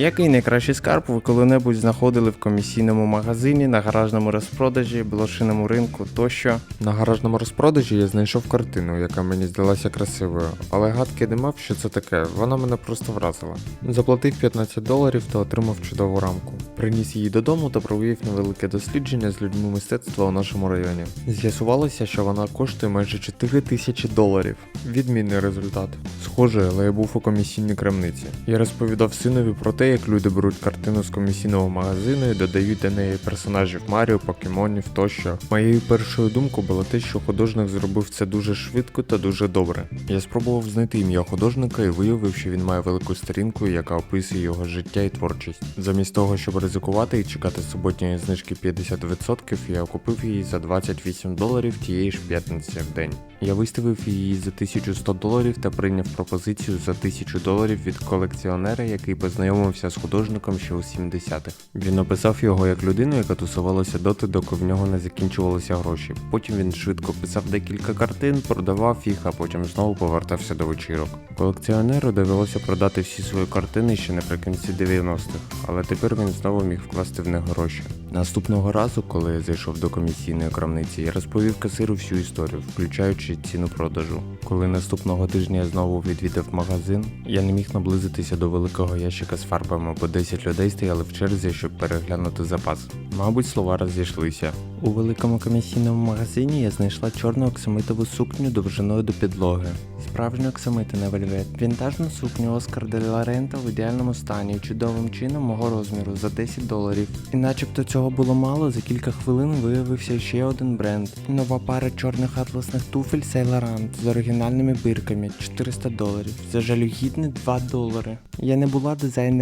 Який найкращий скарб ви коли-небудь знаходили в комісійному магазині, на гаражному розпродажі, блошиному ринку тощо? На гаражному розпродажі я знайшов картину, яка мені здалася красивою, але гадки не мав, що це таке, вона мене просто вразила. Заплатив 15 доларів та отримав чудову рамку. Приніс її додому та провів невелике дослідження з людьми мистецтва у нашому районі. З'ясувалося, що вона коштує майже 4 тисячі доларів. Відмінний результат. Схоже, але я був у комісійній крамниці. Я розповідав синові про те, як люди беруть картину з комісійного магазину і додають до неї персонажів Маріо, покемонів тощо. Моєю першою думкою було те, що художник зробив це дуже швидко та дуже добре. Я спробував знайти ім'я художника і виявив, що він має велику сторінку, яка описує його життя і творчість. Замість того, щоб ризикувати і чекати суботньої знижки 50%, я купив її за 28 доларів тієї ж п'ятниці в день. Я виставив її за 1100 доларів та прийняв пропозицію за 1000 доларів від колекціонера, який познайомився з художником ще у 70-х. Він описав його як людину, яка тусувалася доти, доки в нього не закінчувалися гроші. Потім він швидко писав декілька картин, продавав їх, а потім знову повертався до вечірок. Колекціонеру довелося продати всі свої картини ще наприкінці 90-х, але тепер він знову міг вкласти в них гроші. Наступного разу, коли я зайшов до комісійної крамниці, я розповів касиру всю історію, включаючи ціну продажу. Коли наступного тижня я знову відвідав магазин, я не міг наблизитися до великого ящика з фарбами, бо 10 людей стояли в черзі, щоб переглянути запас. Мабуть, слова розійшлися. У великому комісійному магазині я знайшла чорну оксамитову сукню довжиною до підлоги. Справжню оксамитовий вельвет, вінтажну сукню Оскар де ла Рента в ідеальному стані чудовим чином мого розміру за 10 доларів. І начебто цього було мало, за кілька хвилин виявився ще один бренд. Нова пара чорних атласних туфель Laurent з оригінальними бирками 400 доларів. За жалюгідні 2 долари. Я не була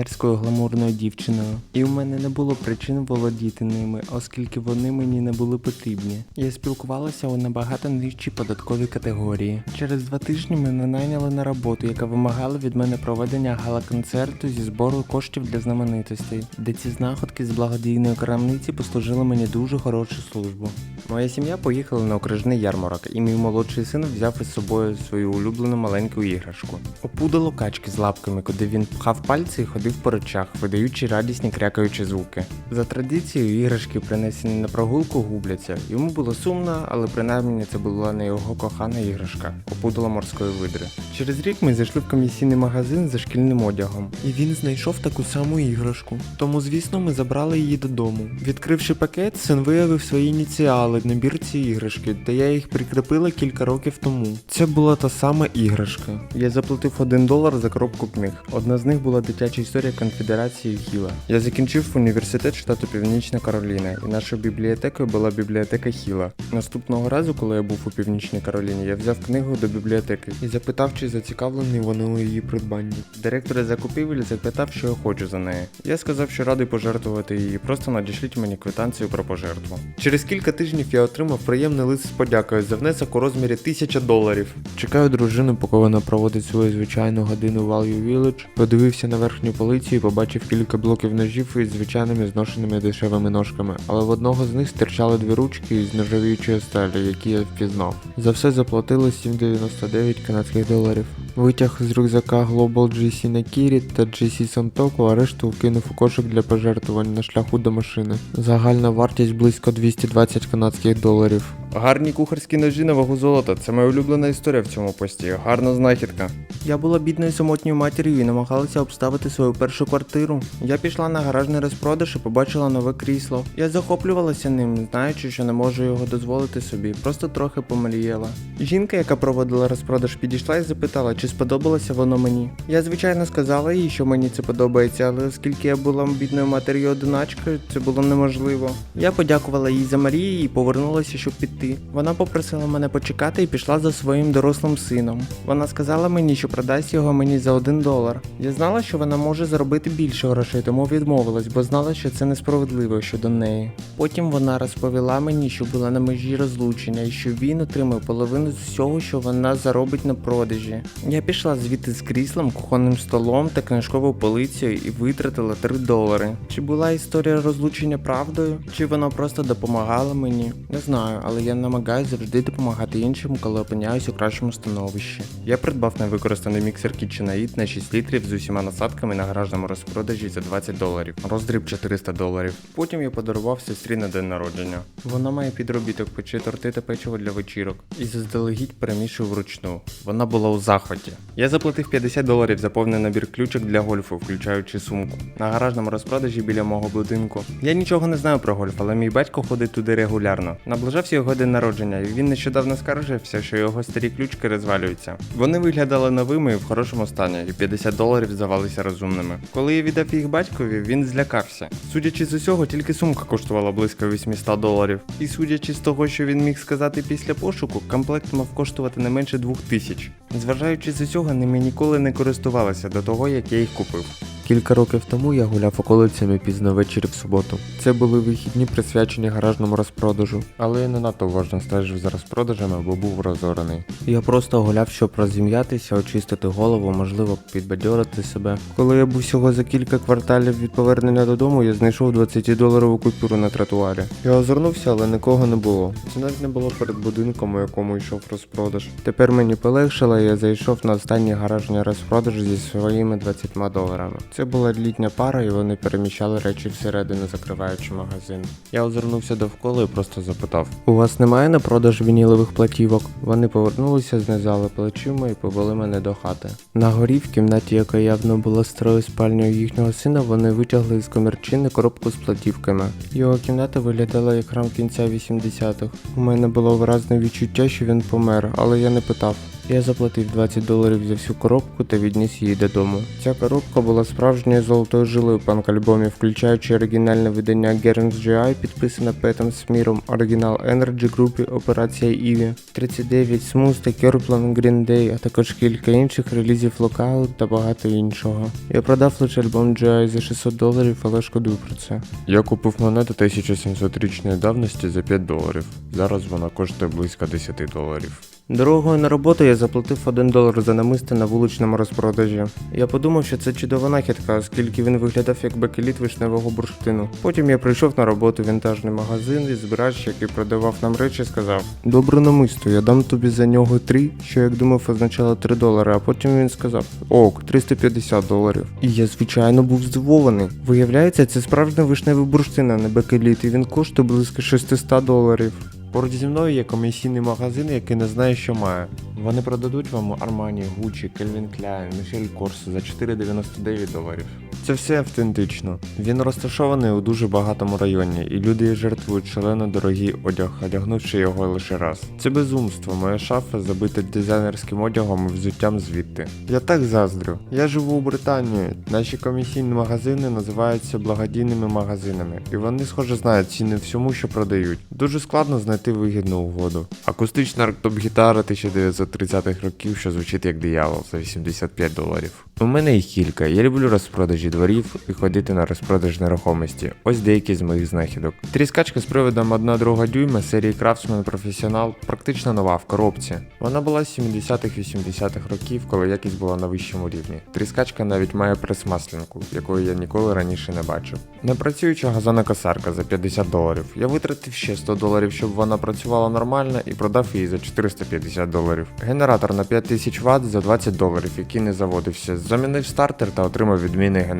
дизайнерською гламурною дівчиною, і у мене не було причин володіти ними, оскільки вони мені не були потрібні. Я спілкувалася у набагато нижчій податковій категорії. Через два тижні мене найняли на роботу, яка вимагала від мене проведення гала-концерту зі збору коштів для знаменитостей, де ці знаходки з благодійної крамниці послужили мені дуже хорошу службу. Моя сім'я поїхала на окружний ярмарок, і мій молодший син взяв із собою свою улюблену маленьку іграшку. Опудало качки з лапками, куди він пхав пальці і ходив по речах, видаючи радісні крякаючі звуки. За традицією, іграшки, принесені на прогулку, губляться. Йому було сумно, але принаймні це була не його кохана іграшка, опудало морської видри. Через рік ми зайшли в комісійний магазин за шкільним одягом, і він знайшов таку саму іграшку. Тому, звісно, ми забрали її додому. Відкривши пакет, син виявив свої ініціали в набірці іграшки, та я їх прикріпила кілька років тому. Це була та сама іграшка. Я заплатив один долар за коробку книг. Одна з них була дитяча історія конфедерації Хіла. Я закінчив університет штату Північна Кароліна, і нашою бібліотекою була бібліотека Хіла. Наступного разу, коли я був у Північній Кароліні, я взяв книгу до бібліотеки і запитав, чи зацікавлений вони у її придбанні. Директор закупівель запитав, що я хочу за неї. Я сказав, що радий пожертвувати її, просто надішліть мені квитанцію про пожертву. Через кілька тижнів я отримав приємний лист з подякою за внесок у розмірі 1000 доларів. Чекаю дружину, поки вона проводить свою звичайну годину в Value Village, подивився на верхню полицю і побачив кілька блоків ножів із звичайними зношеними дешевими ножками, але в одного з них стирчали дві ручки із нержавіючої сталі, які я впізнав. За все заплатили 7,99 канадських доларів. Витяг з рюкзака Global GC Nakiri та GC Santoku, а решту вкинув у кошик для пожертвувань на шляху до машини. Загальна вартість близько 220 канадських доларів. Гарні кухарські ножі на вагу золота. Це моя улюблена історія в цьому пості. Гарна знахідка. Я була бідною самотньою матір'ю і намагалася обставити свою першу квартиру. Я пішла на гаражний розпродаж і побачила нове крісло. Я захоплювалася ним, знаючи, що не можу його дозволити собі, просто трохи помріяла. Жінка, яка проводила розпродаж, підійшла і запитала, чи сподобалося воно мені. Я звичайно сказала їй, що мені це подобається, але оскільки я була бідною матір'ю одиначкою, це було неможливо. Я подякувала їй за Марії і повернулася, щоб піти. Вона попросила мене почекати і пішла за своїм дорослим сином. Вона сказала мені, що продасть його мені за один долар. Я знала, що вона може заробити більше грошей, тому відмовилась, бо знала, що це несправедливо щодо неї. Потім вона розповіла мені, що була на межі розлучення і що він отримав половину з всього, що вона заробить на продажі. Я пішла звідти з кріслом, кухонним столом та книжковою полицею і витратила 3 долари. Чи була історія розлучення правдою, чи воно просто допомагало мені? Не знаю, але я намагаюся завжди допомагати іншим, коли опиняюсь у кращому становищі. Я придбав невикористаний міксер KitchenAid на 6 літрів з усіма насадками на гаражному розпродажі за 20 доларів. Роздріб 400 доларів. Потім я подарував сестрі на день народження. Вона має підробіток пече торти та печиво для вечірок і заздалегідь перемішую вручну. Вона була у захваті. Я заплатив 50 доларів за повний набір ключок для гольфу, включаючи сумку. На гаражному розпродажі біля мого будинку. Я нічого не знаю про гольф, але мій батько ходить туди регулярно. Наближався його день народження, і він нещодавно скаржився, що його старі ключки розвалюються. Вони виглядали новими і в хорошому стані, і 50 доларів здавалися розумними. Коли я віддав їх батькові, він злякався. Судячи з усього, тільки сумка коштувала близько 800 доларів. І судячи з того, що він міг сказати після пошуку, комплект мав коштувати не менше 2000. Зважаючи з усього, ними ніколи не користувалася до того, як я їх купив. Кілька років тому я гуляв околицями пізно ввечері в суботу. Це були вихідні присвячені гаражному розпродажу, але я не надто уважно стежив за розпродажами, бо був розорений. Я просто гуляв, щоб розім'ятися, очистити голову, можливо, підбадьорити себе. Коли я був всього за кілька кварталів від повернення додому, я знайшов 20-доларову купюру на тротуарі. Я озирнувся, але нікого не було. Це навіть не було перед будинком, у якому йшов розпродаж. Тепер мені полегшило, і я зайшов на останній гаражний розпродаж зі своїми 20 доларами. Це була літня пара, і вони переміщали речі всередину, закриваючи магазин. Я озирнувся довкола і просто запитав: У вас немає на продаж вінілових платівок? Вони повернулися, знизали плечима і повели мене до хати. На горі, в кімнаті, яка явно була старою спальнею їхнього сина, вони витягли з комірчини коробку з платівками. Його кімната виглядала як храм кінця 80-х. У мене було виразне відчуття, що він помер, але я не питав. Я заплатив 20 доларів за всю коробку та відніс її додому. Ця коробка була справжньою золотою жилою панк-альбомів, включаючи оригінальне видання Gerns GI, підписане Петом Сміром, оригінал Energy групі Операція Іві, 39 Smooth та Kerplan Green Day, а також кілька інших релізів Lockout та багато іншого. Я продав лише альбом GI за 600 доларів, але шкодую про це. Я купив монету 1700-річної давності за 5 доларів. Зараз вона коштує близько 10 доларів. Дорогою на роботу я заплатив 1 долар за намисти на вуличному розпродажі. Я подумав, що це чудова нахідка, оскільки він виглядав як бакеліт вишневого бурштину. Потім я прийшов на роботу в вінтажний магазин і збирач, який продавав нам речі, сказав: Добре намисто, я дам тобі за нього 3, що як думав означало 3 долари, а потім він сказав: Ок, 350 доларів. І я, звичайно, був здивований. Виявляється, це справжня вишневий бурштин, а не бакеліт, і він коштує близько 600 доларів. Поруч зі мною є комісійний магазин, який не знає, що має. Вони продадуть вам Armani, Gucci, Calvin Klein, Michelle Kors за 4,99 доларів. Це все автентично. Він розташований у дуже багатому районі, і люди жертвують шалено дорогий одяг, одягнувши його лише раз. Це безумство, моя шафа забита дизайнерським одягом і взуттям звідти. Я так заздрю. Я живу у Британії. Наші комісійні магазини називаються благодійними магазинами, і вони, схоже, знають ціни всьому, що продають. Дуже складно знайти вигідну угоду. Акустична рктоп-гітара 1930-х років, що звучить як диявол за 85 доларів. У мене їх кілька. Я люблю розпродажі дворів і ходити на розпродаж нерухомості. Ось деякі з моїх знахідок. Тріскачка з приводом 1,2 дюйма серії Craftsman Professional практично нова в коробці. Вона була з 70-х 80-х років, коли якість була на вищому рівні. Тріскачка навіть має прес-маслянку, якої я ніколи раніше не бачив. Непрацююча газонокосарка за 50 доларів. Я витратив ще 100 доларів, щоб вона працювала нормально, і продав її за 450 доларів. Генератор на 5000 Вт за 20 доларів, який не заводився. Замінив стартер та отримав відмінний генератор.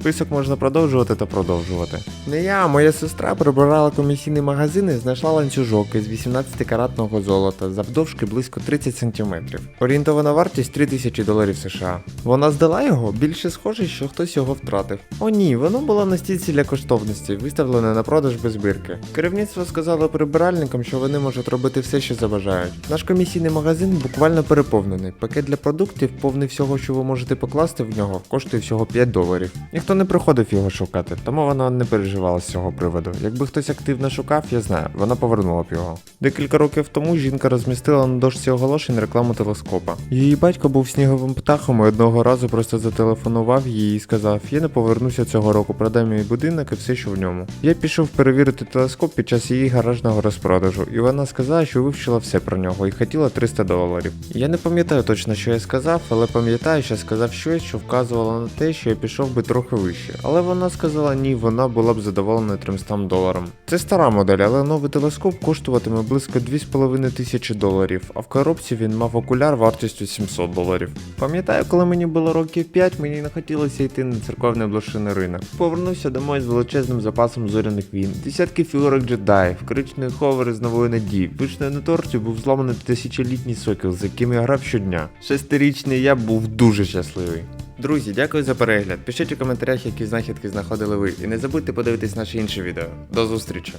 Список можна продовжувати та продовжувати. Не я, моя сестра прибирала комісійний магазин і знайшла ланцюжок із 18-каратного золота завдовжки близько 30 см. Орієнтована вартість 3000 доларів США. Вона здала його більше схоже, що хтось його втратив. О ні, воно було на стільці для коштовності, виставлене на продаж без бірки. Керівництво сказало прибиральникам, що вони можуть робити все, що забажають. Наш комісійний магазин буквально переповнений. Пакет для продуктів, повний всього, що ви можете покласти в нього, коштує всього 5 доларів. Доларів. Ніхто не приходив його шукати, тому вона не переживала з цього приводу. Якби хтось активно шукав, я знаю, вона повернула б його. Декілька років тому жінка розмістила на дошці оголошень рекламу телескопа. Її батько був сніговим птахом і одного разу просто зателефонував їй і сказав: Я не повернуся цього року, продай мій будинок і все, що в ньому. Я пішов перевірити телескоп під час її гаражного розпродажу, і вона сказала, що вивчила все про нього і хотіла 300 доларів. Я не пам'ятаю точно, що я сказав, але пам'ятаю, що сказав щось, що вказувало на те, що я пішов би трохи вище. Але вона сказала ні, вона була б задоволена 300 доларам. Це стара модель, але новий телескоп коштуватиме близько 2,5 тисячі доларів, а в коробці він мав окуляр вартістю 700 доларів. Пам'ятаю, коли мені було років 5, мені не хотілося йти на церковний блошиний ринок. Повернувся домой з величезним запасом зоряних війн, десятки фігурок джедаїв, кричної ховери з нової надії. Вишнею на торті був зламаний тисячолітній сокіл, з яким я грав щодня. Шестирічний я був дуже щасливий. Друзі, дякую за перегляд. Пишіть у коментарях, які знахідки знаходили ви, і не забудьте подивитись наше інше відео. До зустрічі!